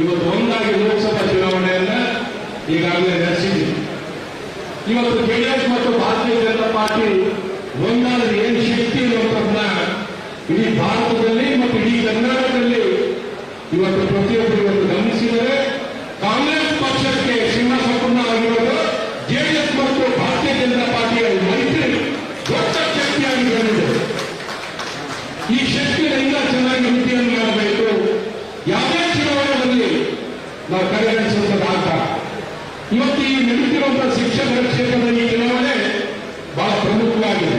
ಇವತ್ತು ಒಂದಾಗಿ ಲೋಕಸಭಾ ಚುನಾವಣೆಯನ್ನ ಈಗಾಗಲೇ ನಡೆಸಿದ್ದೀವಿ ಇವತ್ತು ಜೆಡಿಎಸ್ ಮತ್ತು ಭಾರತೀಯ ಜನತಾ ಪಾರ್ಟಿ ಒಂದಾದ ಏನು ಶಕ್ತಿ ಇರುವಂತದನ್ನ ಇಡೀ ಭಾರತದಲ್ಲಿ ಮತ್ತು ಇಡೀ ಕರ್ನಾಟಕದಲ್ಲಿ ಇವತ್ತು ಪ್ರತಿಯೊಬ್ಬರು ಇವತ್ತು ಗಮನಿಸಿದರೆ ನಡೀತಿರುವಂತಹ ಶಿಕ್ಷಕರ ಕ್ಷೇತ್ರದ ಈ ಚುನಾವಣೆ ಬಹಳ ಪ್ರಮುಖವಾಗಿದೆ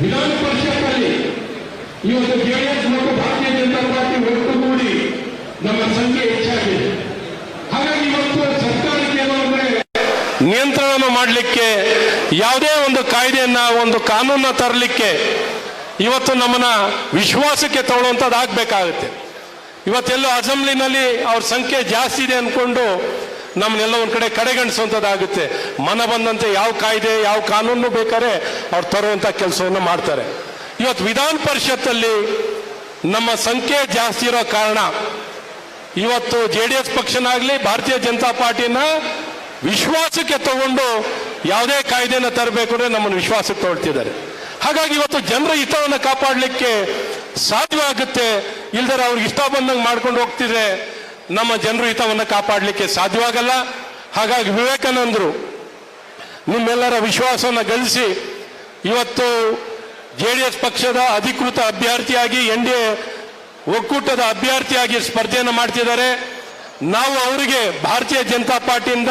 ವಿಧಾನ ಪರಿಷತ್ನಲ್ಲಿ ಇವತ್ತು ಜೆಡಿಎಸ್ ಮತ್ತು ಭಾರತೀಯ ಜನತಾ ಪಾರ್ಟಿ ಒಟ್ಟುಗೂಡಿ ನಮ್ಮ ಸಂಖ್ಯೆ ಹೆಚ್ಚಾಗಿದೆ. ಹಾಗಾಗಿ ಇವತ್ತು ಸರ್ಕಾರಕ್ಕೆ ಏನು ಅಂದ್ರೆ ನಿಯಂತ್ರಣ ಮಾಡಲಿಕ್ಕೆ ಯಾವುದೇ ಒಂದು ಕಾಯ್ದೆಯನ್ನ, ಒಂದು ಕಾನೂನ ತರಲಿಕ್ಕೆ ಇವತ್ತು ನಮ್ಮನ್ನ ವಿಶ್ವಾಸಕ್ಕೆ ತಗೊಳ್ಳುವಂಥದ್ದು ಆಗಬೇಕಾಗುತ್ತೆ ಇವತ್ತೆಲ್ಲೋ ಅಸೆಂಬ್ಲಿನಲ್ಲಿ ಅವ್ರ ಸಂಖ್ಯೆ ಜಾಸ್ತಿ ಇದೆ ಅನ್ಕೊಂಡು ನಮ್ಮನ್ನೆಲ್ಲ ಒಂದು ಕಡೆ ಕಡೆಗಣಿಸುವಂಥದ್ದಾಗುತ್ತೆ. ಮನ ಬಂದಂತೆ ಯಾವ ಕಾಯ್ದೆ, ಯಾವ ಕಾನೂನು ಬೇಕಾದ್ರೆ ಅವ್ರು ತರುವಂತ ಕೆಲಸವನ್ನು ಮಾಡ್ತಾರೆ. ಇವತ್ತು ವಿಧಾನ ಪರಿಷತ್ತಲ್ಲಿ ನಮ್ಮ ಸಂಖ್ಯೆ ಜಾಸ್ತಿ ಇರೋ ಕಾರಣ ಇವತ್ತು ಜೆ ಡಿ ಎಸ್ ಪಕ್ಷನಾಗ್ಲಿ ಭಾರತೀಯ ಜನತಾ ಪಾರ್ಟಿನ ವಿಶ್ವಾಸಕ್ಕೆ ತಗೊಂಡು ಯಾವುದೇ ಕಾಯ್ದೆನ ತರಬೇಕು ಅಂದ್ರೆ ನಮ್ಮನ್ನು ವಿಶ್ವಾಸಕ್ಕೆ ತಗೊಳ್ತಿದ್ದಾರೆ. ಹಾಗಾಗಿ ಇವತ್ತು ಜನರ ಹಿತವನ್ನು ಕಾಪಾಡಲಿಕ್ಕೆ ಸಾಧ್ಯವಾಗುತ್ತೆ. ಇಲ್ದರೆ ಅವ್ರಿಗೆ ಇಷ್ಟ ಬಂದಂಗೆ ಮಾಡ್ಕೊಂಡು ಹೋಗ್ತಿದ್ರೆ ನಮ್ಮ ಜನರು ಹಿತವನ್ನು ಕಾಪಾಡಲಿಕ್ಕೆ ಸಾಧ್ಯವಾಗಲ್ಲ. ಹಾಗಾಗಿ ವಿವೇಕಾನಂದರು ನಿಮ್ಮೆಲ್ಲರ ವಿಶ್ವಾಸವನ್ನು ಗಳಿಸಿ ಇವತ್ತು ಜೆ ಪಕ್ಷದ ಅಧಿಕೃತ ಅಭ್ಯರ್ಥಿಯಾಗಿ, ಎನ್ ಡಿ ಎ ಒಕ್ಕೂಟದ ಅಭ್ಯರ್ಥಿಯಾಗಿ ಸ್ಪರ್ಧೆಯನ್ನು ಮಾಡ್ತಿದ್ದಾರೆ. ನಾವು ಅವರಿಗೆ ಭಾರತೀಯ ಜನತಾ ಪಾರ್ಟಿಯಿಂದ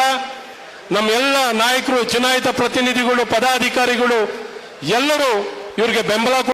ನಮ್ಮೆಲ್ಲ ನಾಯಕರು, ಚುನಾಯಿತ ಪ್ರತಿನಿಧಿಗಳು, ಪದಾಧಿಕಾರಿಗಳು ಎಲ್ಲರೂ ಇವರಿಗೆ ಬೆಂಬಲ